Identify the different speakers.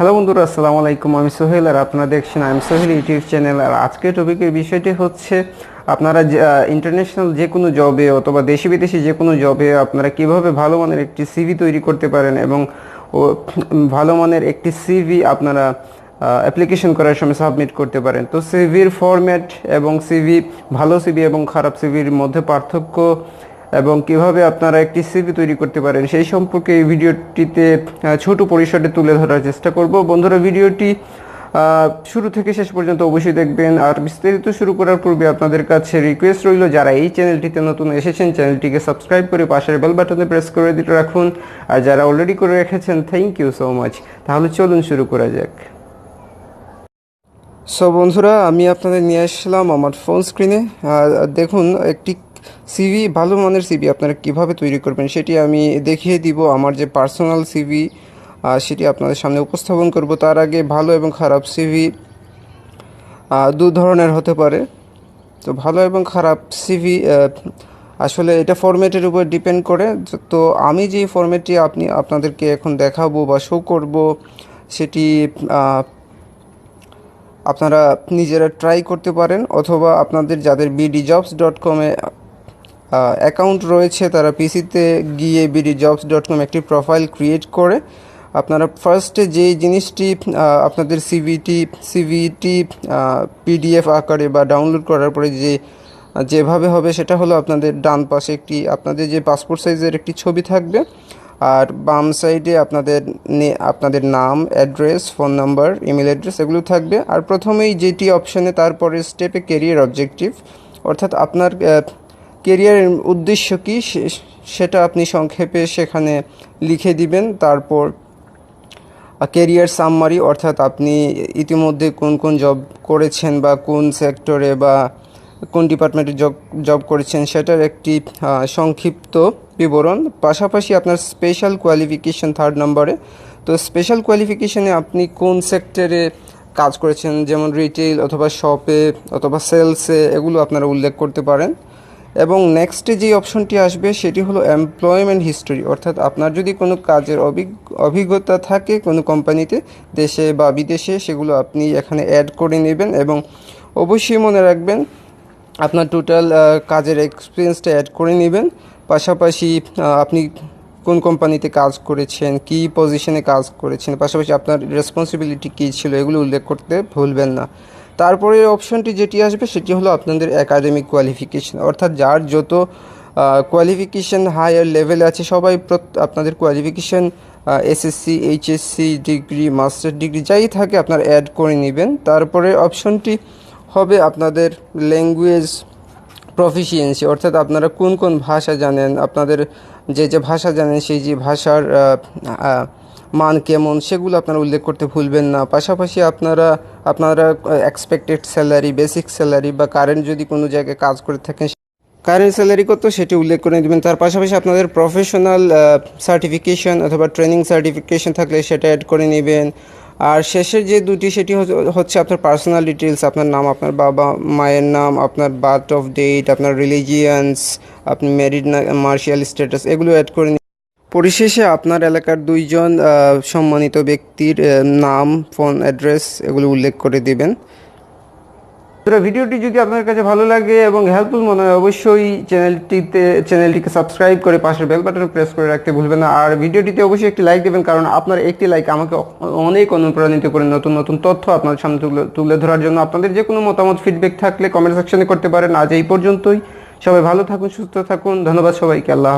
Speaker 1: Hello বন্ধুরা, আসসালামু আলাইকুম। আমি সোহেল আর আপনারা দেখছেন আমি সোহেল ইউটিউব চ্যানেল আর আজকের টপিকের বিষয়টি হচ্ছে, আপনারা ইন্টারন্যাশনাল যে কোনো জবে অথবা দেশি বিদেশি যে কোনো জবে আপনারা কীভাবে ভালো মানের একটি সিভি তৈরি করতে পারেন এবং, ও ভালো মানের একটি সিভি আপনারা অ্যাপ্লিকেশন করার সময় সাবমিট করতে পারেন। তো সিভির ফরম্যাট এবং সিভি ভালো সিভি এবং খারাপ সিভির মধ্যে পার্থক্য এবং কীভাবে আপনারা একটি সিভি তৈরি করতে পারেন, সেই সম্পর্কে এই ভিডিওটিতে ছোট পরিসরে তুলে ধরার চেষ্টা করব। বন্ধুরা, ভিডিওটি শুরু থেকে শেষ পর্যন্ত অবশ্যই দেখবেন। আর বিস্তারিত শুরু করার পূর্বে আপনাদের কাছে রিকোয়েস্ট রইল, যারা এই চ্যানেলটিতে নতুন এসেছেন চ্যানেলটিকে সাবস্ক্রাইব করে পাশের বেল বাটনে প্রেস করে দিতে রাখুন। আর যারা অলরেডি করে রেখেছেন থ্যাংক ইউ সো মাচ তাহলে চলুন শুরু করা যাক। সো বন্ধুরা, আমি আপনাদের নিয়ে আসলাম আমার ফোন স্ক্রিনে দেখুন, একটি সিভি ভালো মানের সিভি আপনারা কীভাবে তৈরি করবেন সেটি আমি দেখিয়ে দিব। আমার যে পার্সোনাল সিভি সেটি আপনাদের সামনে উপস্থাপন করব। তার আগে ভালো এবং খারাপ সিভি দু ধরনের হতে পারে। তো ভালো এবং খারাপ সিভি আসলে এটা ফরম্যাটের উপর ডিপেন্ড করে। তো আমি যে ফরম্যাটটি আপনি, আপনাদেরকে এখন দেখাবো বা শো করব, সেটি আপনারা নিজেরা ট্রাই করতে পারেন। অথবা আপনাদের যাদের বিডি জবস ডট কমে অ্যাকাউন্ট রয়েছে, তারা পিসিতে গিয়ে বিডি জবস ডট কম একটি প্রোফাইল ক্রিয়েট করে। আপনারা ফার্স্টে যে জিনিসটি আপনাদের সিভিটি সিভিটি পিডিএফ আকারে বা ডাউনলোড করার পরে যে, যেভাবে হবে সেটা হলো আপনাদের ডান পাশে একটি, আপনাদের যে পাসপোর্ট সাইজের একটি ছবি থাকবে। আর বাম সাইডে আপনাদের আপনাদের নাম address phone number email address এগুলো থাকবে। আর প্রথমেই যেটি অপশানে তারপরে স্টেপে কেরিয়ার অবজেক্টিভ অর্থাৎ আপনার কেরিয়ারের উদ্দেশ্য কী? সেটা আপনি সংক্ষেপে সেখানে লিখে দিবেন। তারপর কেরিয়ার সামমারি অর্থাৎ আপনি ইতিমধ্যে কোন কোন জব করেছেন বা কোন সেক্টরে বা কোন ডিপার্টমেন্টে জব জব করেছেন, সেটার একটি সংক্ষিপ্ত বিবরণ। পাশাপাশি আপনার স্পেশাল কোয়ালিফিকেশন থার্ড নম্বরে তো স্পেশাল কোয়ালিফিকেশনে আপনি কোন সেক্টরে কাজ করেছেন? যেমন রিটেল অথবা শপে অথবা সেলসে এগুলো আপনারা উল্লেখ করতে পারেন। এবং নেক্সটে যে অপশনটি আসবে সেটি হলো এমপ্লয়মেন্ট হিস্টোরি অর্থাৎ আপনার যদি কোনো কাজের অভিজ্ঞ অভিজ্ঞতা থাকে কোনো কোম্পানিতে, দেশে বা বিদেশে, সেগুলো আপনি এখানে অ্যাড করে নেবেন এবং অবশ্যই মনে রাখবেন আপনার টোটাল কাজের এক্সপিরিয়েন্সটা অ্যাড করে নেবেন। পাশাপাশি আপনি কোন কোম্পানিতে কাজ করেছেন, কী পজিশনে কাজ করেছেন, পাশাপাশি আপনার রেসপন্সিবিলিটি কী ছিল, এগুলো উল্লেখ করতে ভুলবেন না। তারপরে অপশনটি যেটি আসবে সেটি হলো আপনাদের একাডেমিক কোয়ালিফিকেশন অর্থাৎ যার যত কোয়ালিফিকেশন হায়ার লেভেলে আছে, সবাই আপনাদের qualification SSC HSC degree master degree যাই থাকে আপনার অ্যাড করে নেবেন। তারপরে অপশনটি হবে আপনাদের ল্যাঙ্গুয়েজ প্রফিসিয়েন্সি অর্থাৎ আপনারা কোন কোন ভাষা জানেন, আপনাদের যে যে ভাষা জানেন, সেই যে ভাষার মান কেমন, সেগুলো আপনারা উল্লেখ করতে ভুলবেন না। পাশাপাশি আপনারা আপনারা এক্সপেক্টেড স্যালারি বেসিক স্যালারি বা কারেন্ট যদি কোনো জায়গায় কাজ করে থাকেন কারেন্ট স্যালারি কত সেটি উল্লেখ করে দেবেন তার পাশাপাশি আপনাদের প্রফেশনাল সার্টিফিকেশন অথবা ট্রেনিং সার্টিফিকেশন থাকলে সেটা অ্যাড করে নেবেন। আর শেষের যে দুটি সেটি হচ্ছে- আপনার পার্সোনাল ডিটেলস আপনার নাম, আপনার বাবা, মায়ের নাম, আপনার বার্থ অফ ডেট আপনার রিলিজিয়ান্স আপনি ম্যারিড মার্শিয়াল স্ট্যাটাস এগুলো অ্যাড করে পরিশেষে আপনার এলাকার দুইজন সম্মানিত ব্যক্তির নাম, ফোন অ্যাড্রেস এগুলো উল্লেখ করে দিবেন। ভিডিওটি যদি আপনার কাছে ভালো লাগে এবং হেল্পফুল মনে হয়, অবশ্যই চ্যানেলটিতে চ্যানেলটিকে সাবস্ক্রাইব করে পাশের বেল বাটন প্রেস করে রাখতে ভুলবেন না। আর ভিডিওটিতে অবশ্যই একটি লাইক দেবেন, কারণ আপনার একটি লাইক আমাকে অনেক অনুপ্রাণিত করে নতুন নতুন তথ্য আপনার সামনে তুলে তুলে ধরার জন্য। আপনাদের যে কোনো মতামত ফিডব্যাক থাকলে কমেন্ট সেকশনে করতে পারেন। আজ এই পর্যন্তই। সবাই ভালো থাকুন, সুস্থ থাকুন। ধন্যবাদ সবাইকে। আল্লাহ।